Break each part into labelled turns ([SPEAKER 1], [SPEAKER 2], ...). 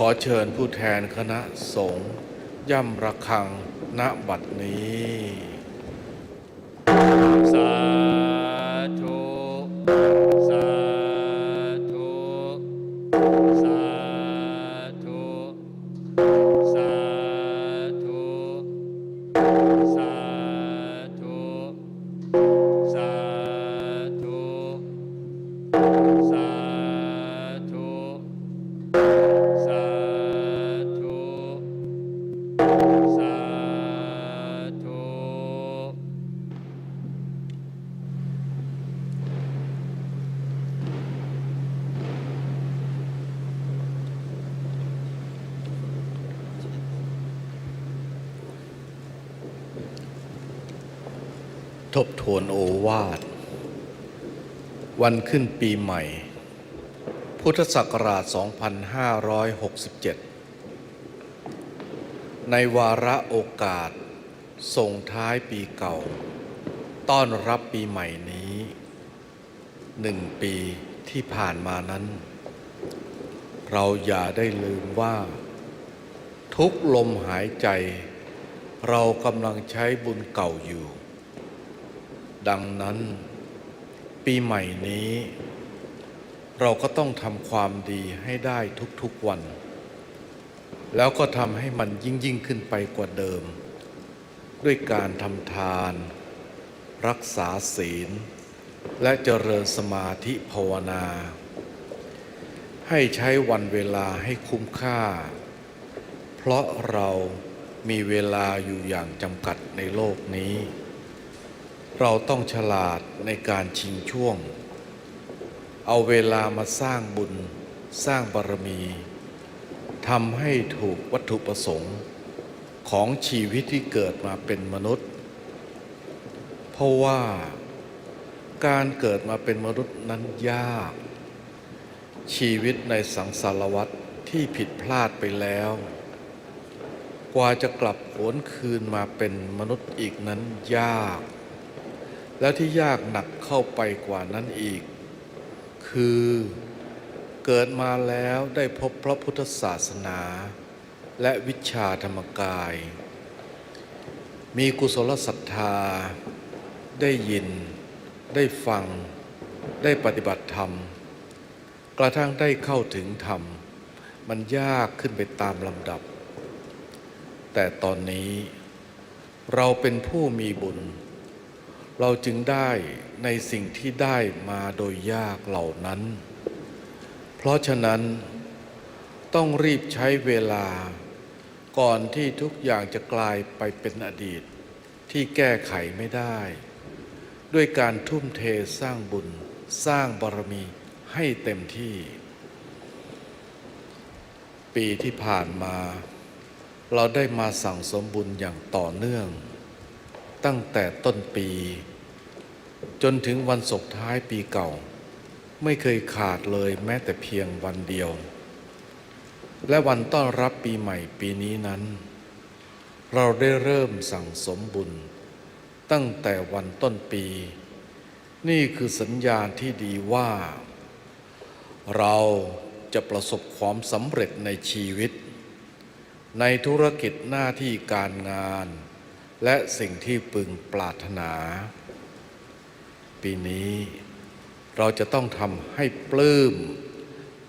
[SPEAKER 1] ขอเชิญผู้แทนคณะสงฆ์ย่ำระฆังณบัดนี้ ทบทวนโอวาท วันขึ้นปีใหม่ พุทธศักราช 2567 ในวาระโอกาส ส่งท้ายปีเก่า ต้อนรับปีใหม่นี้หนึ่งปีที่ผ่านมานั้น เราอย่าได้ลืมว่า ทุกลมหายใจ เรากำลังใช้บุญเก่าอยู่ ดังนั้น ปีใหม่นี้ เราก็ต้องทำความดีให้ได้ทุกๆวัน แล้วก็ทำให้มันยิ่งยิ่งขึ้นไปกว่าเดิม ด้วยการทำทาน รักษาศีล และเจริญสมาธิภาวนา ให้ใช้วันเวลาให้คุ้มค่า เพราะเรามีเวลาอยู่อย่างจำกัดในโลกนี้ เราต้องฉลาดในการชิงช่วง เอาเวลามาสร้างบุญ สร้างบารมีทำให้ถูกวัตถุประสงค์ ของชีวิตที่เกิดมาเป็นมนุษย์ เพราะว่าการเกิดมาเป็นมนุษย์นั้นยาก ชีวิตในสังสารวัฏที่ผิดพลาดไปแล้ว กว่าจะกลับหวนคืนมาเป็นมนุษย์อีกนั้นยาก แล้วที่ยากหนักเข้าไปกว่านั้นอีก คือเกิดมาแล้วได้พบพระพุทธศาสนา และวิชาธรรมกาย มีกุศลศรัทธา ได้ยิน ได้ฟัง ได้ปฏิบัติธรรม กระทั่งได้เข้าถึงธรรม มันยากขึ้นไปตามลำดับ แต่ตอนนี้เราเป็นผู้มีบุญ เราจึงได้ในสิ่งที่ได้มาโดยยากเหล่านั้น เพราะฉะนั้นต้องรีบใช้เวลา ก่อนที่ทุกอย่างจะกลายไปเป็นอดีต ที่แก้ไขไม่ได้ ด้วยการทุ่มเทสร้างบุญสร้างบารมีให้เต็มที่ ปีที่ผ่านมา เราได้มาสั่งสมบุญอย่างต่อเนื่อง ตั้งแต่ต้นปี จนถึงวันศกท้ายปีเก่า ไม่เคยขาดเลยแม้แต่เพียงวันเดียว และวันต้อนรับปีใหม่ปีนี้นั้น เราได้เริ่มสั่งสมบุญ ตั้งแต่วันต้นปี นี่คือสัญญาณที่ดีว่า เราจะประสบความสำเร็จในชีวิต ในธุรกิจหน้าที่การงาน และสิ่งที่พึงปรารถนา ปีนี้เราจะต้องทำให้ปลื้ม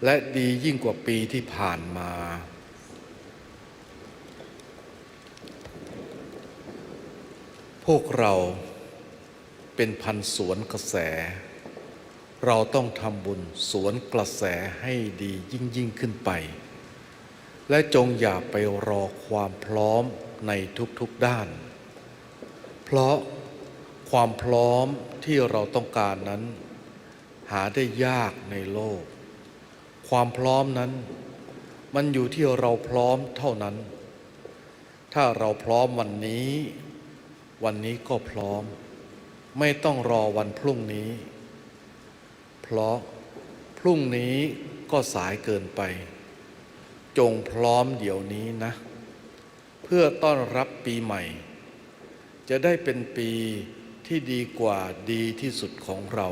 [SPEAKER 1] และดียิ่งกว่าปีที่ผ่านมา พวกเราเป็นพันสวนกระแส เราต้องทำบุญสวนกระแสให้ดียิ่งยิ่งขึ้นไป และจงอย่าไปรอความพร้อมในทุกๆด้าน เพราะความพร้อมที่เราต้องการนั้น หาได้ยากในโลก ความพร้อมนั้น มันอยู่ที่เราพร้อมเท่านั้น ถ้าเราพร้อมวันนี้ วันนี้ก็พร้อม ไม่ต้องรอวันพรุ่งนี้ เพราะพรุ่งนี้ก็สายเกินไป จงพร้อมเดี๋ยวนี้นะ เพื่อต้อนรับปีใหม่ จะได้เป็นปีที่ดีกว่าดีที่สุดของเรา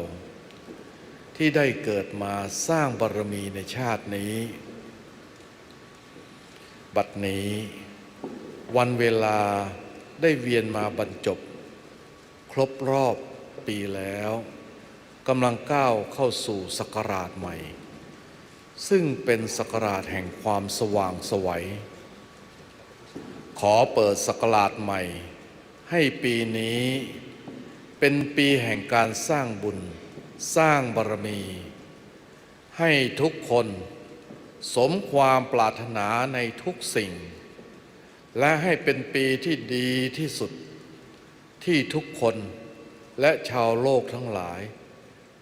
[SPEAKER 1] ที่ได้เกิดมาสร้างบารมีในชาตินี้ บัดนี้ วันเวลาได้เวียนมาบรรจบ ครบรอบปีแล้วกำลังก้าวเข้าสู่ศักราชใหม่ ซึ่งเป็นศักราชแห่งความสว่างไสวัย ขอเปิดศักราชใหม่ ให้ปีนี้เป็นปีแห่งการสร้างบุญ สร้างบารมี ให้ทุกคนสมความปรารถนาในทุกสิ่ง และให้เป็นปีที่ดีที่สุด ที่ทุกคนและชาวโลกทั้งหลาย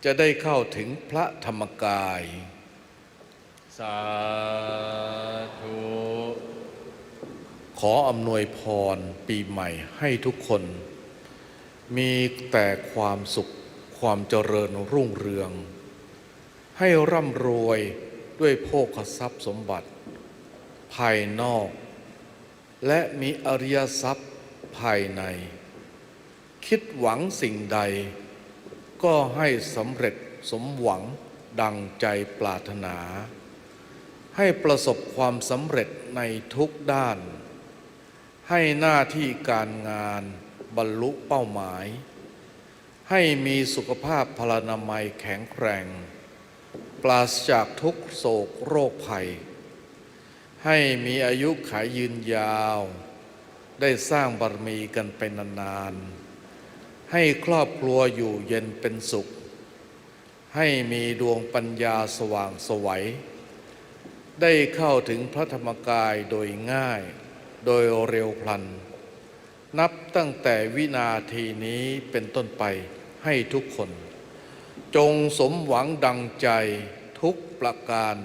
[SPEAKER 1] จะได้เข้าถึงพระธรรมกาย
[SPEAKER 2] สาธุ
[SPEAKER 1] ออำนวยพรปีใหม่ให้ทุกคน มีแต่ความสุขความเจริญรุ่งเรือง ให้ร่ำรวยด้วยโภคทรัพย์สมบัติ ภายนอก และมีอริยทรัพย์ภายใน คิดหวังสิ่งใด ก็ให้สำเร็จสมหวังดังใจปรารถนา ให้ประสบความสำเร็จในทุกด้าน ให้หน้าที่การงานบรรลุเป้าหมาย ให้มีสุขภาพพลานามัยแข็งแกร่ง ปราศจากทุกโศกโรคภัย ให้มีอายุขายยืนยาว ได้สร้างบารมีกันเป็นานๆ ให้ครอบครัวอยู่เย็นเป็นสุข ให้มีดวงปัญญาสว่างสวัย ได้เข้าถึงพระธรรมกายโดยง่าย โดยเร็วพลัน นับตั้งแต่วินาทีนี้เป็นต้นไปให้ทุกคน จงสมหวังดังใจทุกประการ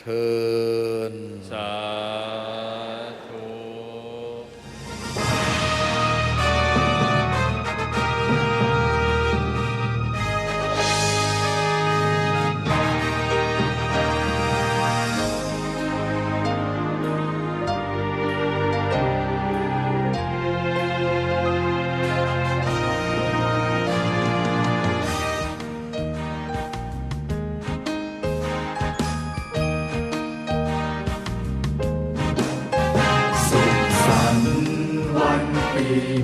[SPEAKER 1] เทิน
[SPEAKER 2] สาธุ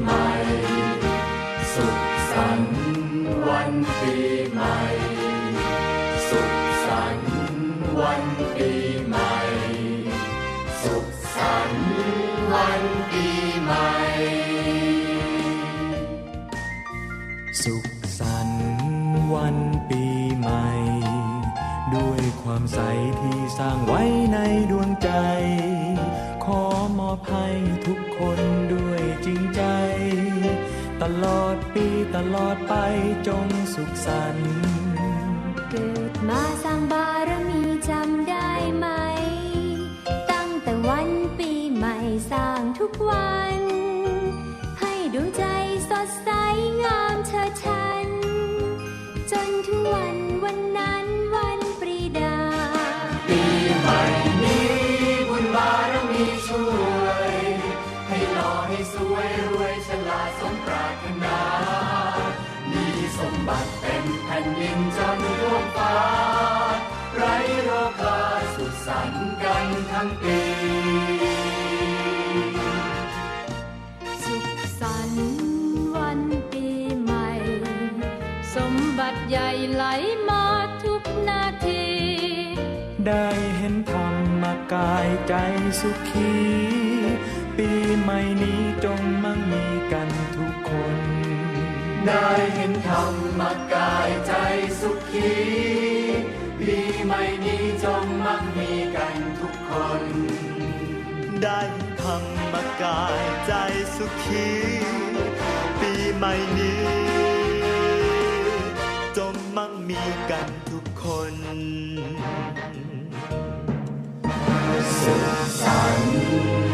[SPEAKER 3] ใหม่ สุขสันต์วันปีใหม่ สุขสันต์วันปีใหม่ สุขสันต์วันปีใหม่
[SPEAKER 4] สุขสันต์วันปีใหม่ ด้วยความใสที่สร้างไว้ในดวงใจ ขอมอบให้ทุก ตลอดปีตลอดไปจงสุขสันต์
[SPEAKER 5] เกิดมาสร้างบารมีจำได้ไหม ตั้งแต่วันปีใหม่สร้างทุกวัน สุ
[SPEAKER 3] ขสันต์กันทั้งปี
[SPEAKER 5] สุขสันต์วันปีใหม่ สมบัติใหญ่ไหลมาทุกนาที
[SPEAKER 4] ได้เห็นธรรมกายใจสุขี ปีใหม่นี้จงมั่งมีกันทุกคน
[SPEAKER 3] ได้เห็นธรรมกายใจสุขี ปีใหม่นี้จงมั่งมีกันทุกคน
[SPEAKER 6] ได้ธรรมกายใจสุขี ปีใหม่นี้ จงมั่งมีกันทุกคน
[SPEAKER 3] สุขสันต